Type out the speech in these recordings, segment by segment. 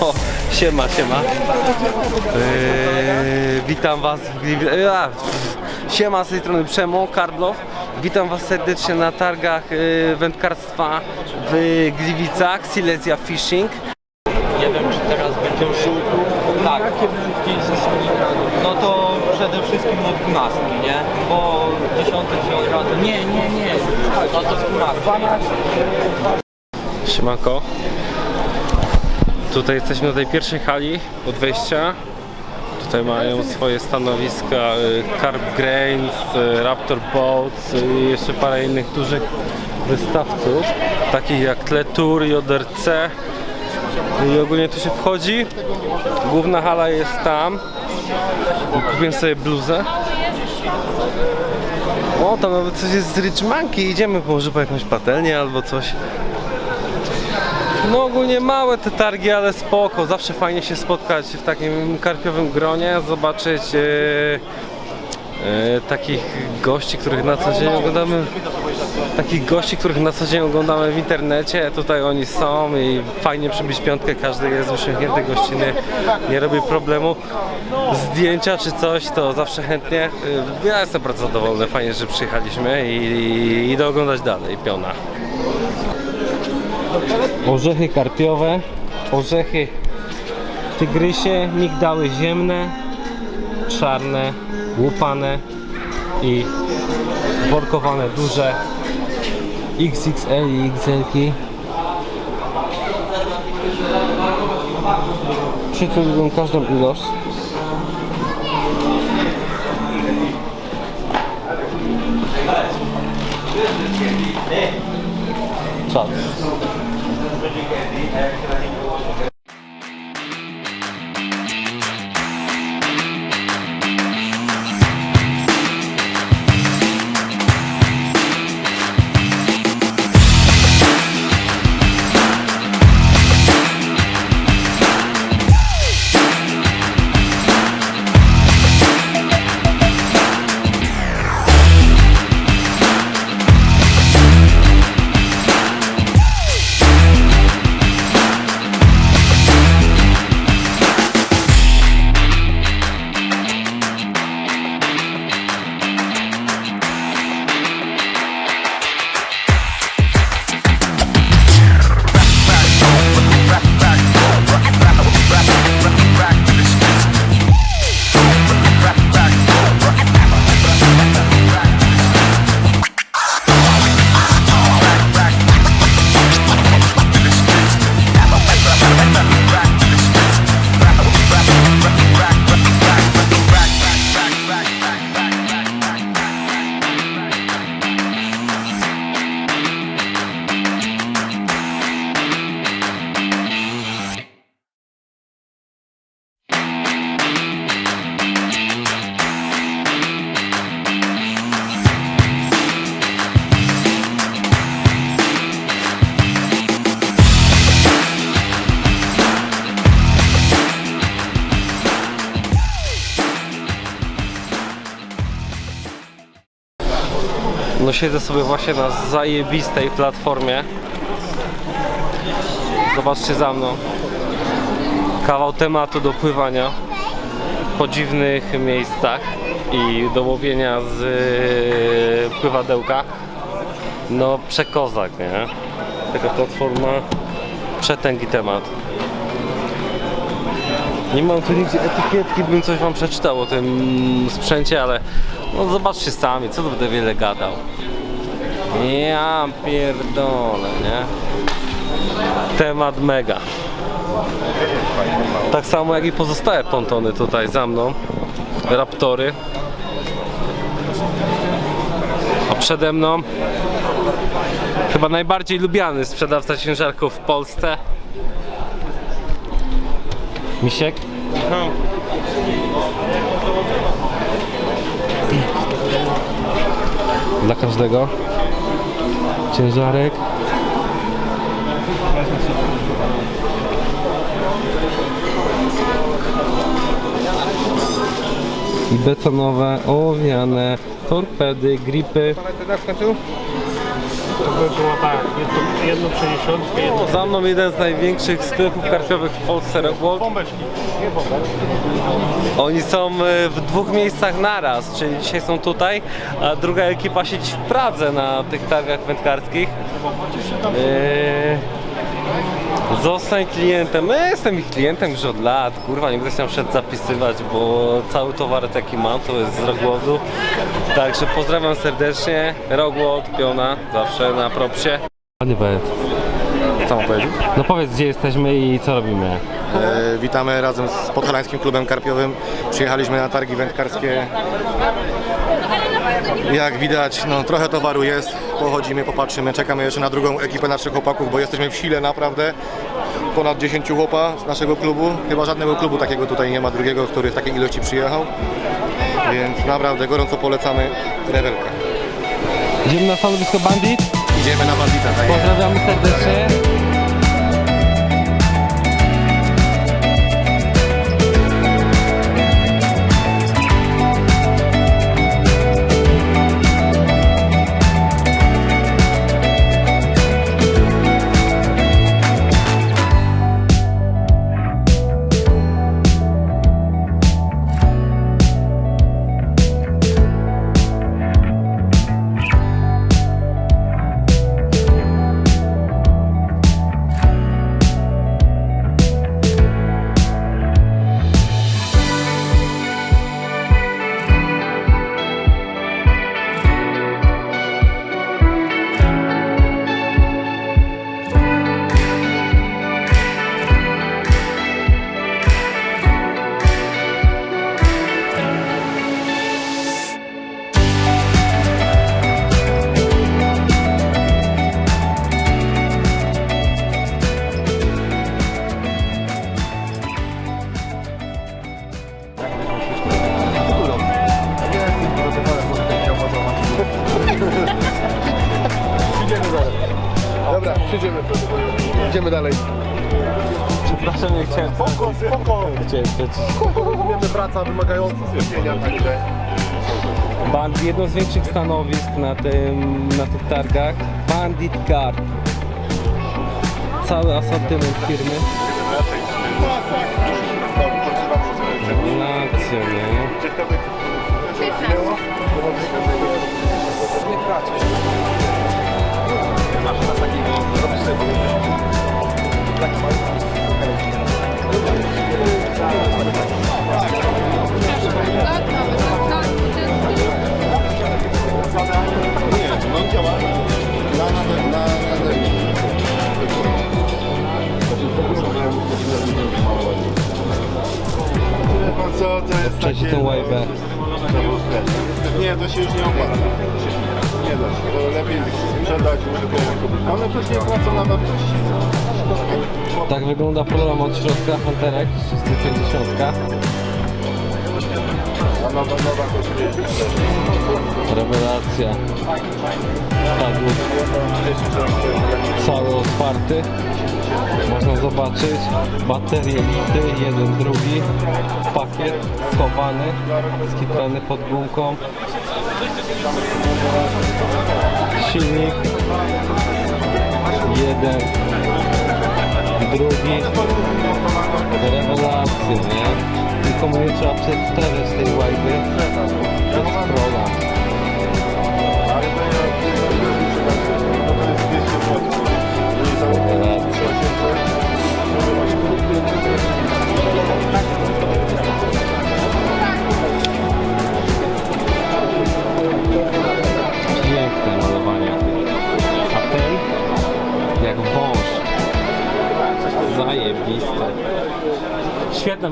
O, siema, siema. Yy, witam was w Gliwi... a, Siema z tej strony Przemo, Kardlow. Witam was serdecznie na targach yy, wędkarstwa w Gliwicach, Silesia Fishing. Nie wiem, czy teraz będzie szum. Tak. No to przede wszystkim na dwunastki, nie? Bo dziesiątek się od razu... Nie, nie, nie. No to dwunastki. Siemanko. Tutaj jesteśmy na tej pierwszej hali od wejścia. Tutaj mają swoje stanowiska y, Carp Grains, y, Raptor Boats y, i jeszcze parę innych dużych wystawców, takich jak Tletour ODRC. I ogólnie tu się wchodzi. Główna hala jest tam. Kupiłem sobie bluzę. O, tam nawet coś jest z Rich Monkey. Idziemy może po jakąś patelnię albo coś. No ogólnie małe te targi, ale spoko. Zawsze fajnie się spotkać w takim karpiowym gronie, zobaczyć e, e, takich gości, których na co dzień oglądamy. Takich gości, których na co dzień oglądamy w internecie. Tutaj oni są i fajnie przybić piątkę, każdy jest uśmiechnięty, gościnny, nie robi problemu. Zdjęcia czy coś, to zawsze chętnie. E, Ja jestem bardzo zadowolony, fajnie, że przyjechaliśmy i, i idę oglądać dalej piona. Orzechy karpiowe, orzechy tygrysie, migdały ziemne, czarne, łupane i workowane duże XXL i XL. Przytuliłem każdą ilość. Czad. Siedzę sobie właśnie na zajebistej platformie. Zobaczcie za mną. Kawał tematu do pływania po dziwnych miejscach i do łowienia z yy, pływadełka. No przekozak, nie? Taka platforma, przetęgi temat. Nie mam tu nigdzie etykietki, bym coś wam przeczytał o tym sprzęcie, ale no zobaczcie sami, co tu będę wiele gadał. Ja pierdolę, nie? Temat mega. Tak samo jak i pozostałe pontony tutaj za mną. Raptory. A przede mną chyba najbardziej lubiany sprzedawca ciężarków w Polsce. Misiek? Dla każdego. Ciężarek. I betonowe, ołowiane, torpedy, gripy. To by było tak, jedno, jedno przeniesiątkę, jedno... O, za mną jeden z największych sklepów karpiowych w Polsce. Bombeczki, nie bombeczki. Oni są e, w dwóch miejscach naraz, czyli dzisiaj są tutaj, a druga ekipa siedzi w Pradze na tych targach wędkarskich. Eee, Zostań klientem. Ja jestem ich klientem już od lat. Kurwa, nie będę się tam szedł zapisywać, bo cały towar jaki mam to jest z Rogłodu. Także pozdrawiam serdecznie. Rogłod, Piona, zawsze na propsie. Ładnie powiedz. Co mam powiedzieć? No powiedz gdzie jesteśmy i co robimy. E, witamy razem z Podhalańskim Klubem Karpiowym. Przyjechaliśmy na targi wędkarskie. Jak widać, no trochę towaru jest. Pochodzimy, popatrzymy, czekamy jeszcze na drugą ekipę naszych chłopaków, bo jesteśmy w sile naprawdę. Ponad 10 chłopa z naszego klubu. Chyba żadnego klubu takiego tutaj nie ma drugiego, który w takiej ilości przyjechał. Więc naprawdę gorąco polecamy rewelkę. Idziemy na stanowisko Bandit. Idziemy na bandita, tak. Pozdrawiamy serdecznie. Przyjdziemy. Idziemy dalej. Przepraszam, nie chciałem. Spoko, spoko. Chciałem. Rozumiemy praca wymagająca skupienia, także... Band, jedno z większych stanowisk na, tym, na tych targach. Bandit Guard. Cały asortyment firmy. Rewelacja, nie? Co, to jest takie... tą łajbę. Nie, to się już nie opłaca. Nie da się. To lepiej sprzedać tylko... One później płacą na wartości. Tak wygląda program od środka Hunterek 350. A nowa, nowa kosztuje Rewelacja. Padłów cały otwarty. Można zobaczyć baterie lity, jeden, drugi. Pakiet schowany, skitrany pod gumką. Silnik. Jeden, drugi. Rewelacje, nie? Tylko nie trzeba przedstawiać tej łajby. To jest program.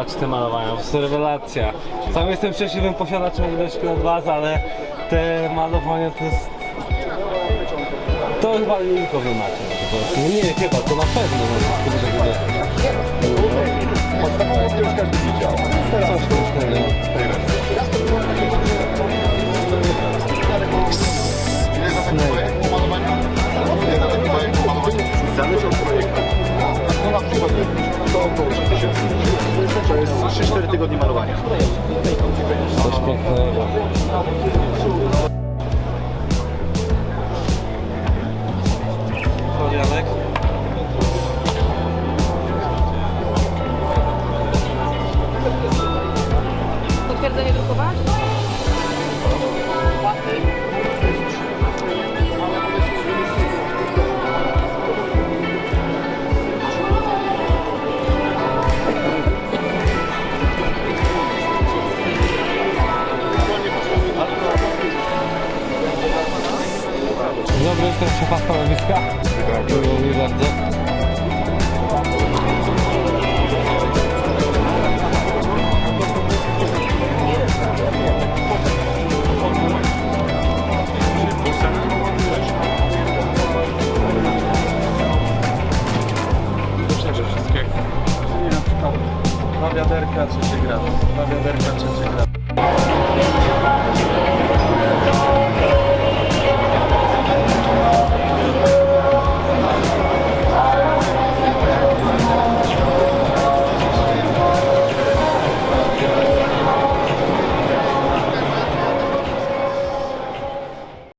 Macie te malowania, to jest rewelacja. Sam jestem szczęśliwym posiadaczem łyżki od was, ale te malowania to jest... To chyba tylko wy macie po prostu. No Nie, chyba, to na pewno macie że Podstawową już każdy widział. Coś pięknego. Snake. tygodnie malowania. Coś pięknego. Janek. Potwierdzenie drukować? Miło mi bardzo. Dwa wiaderka, trzecie gra. Dwa wiaderka, trzecie gra.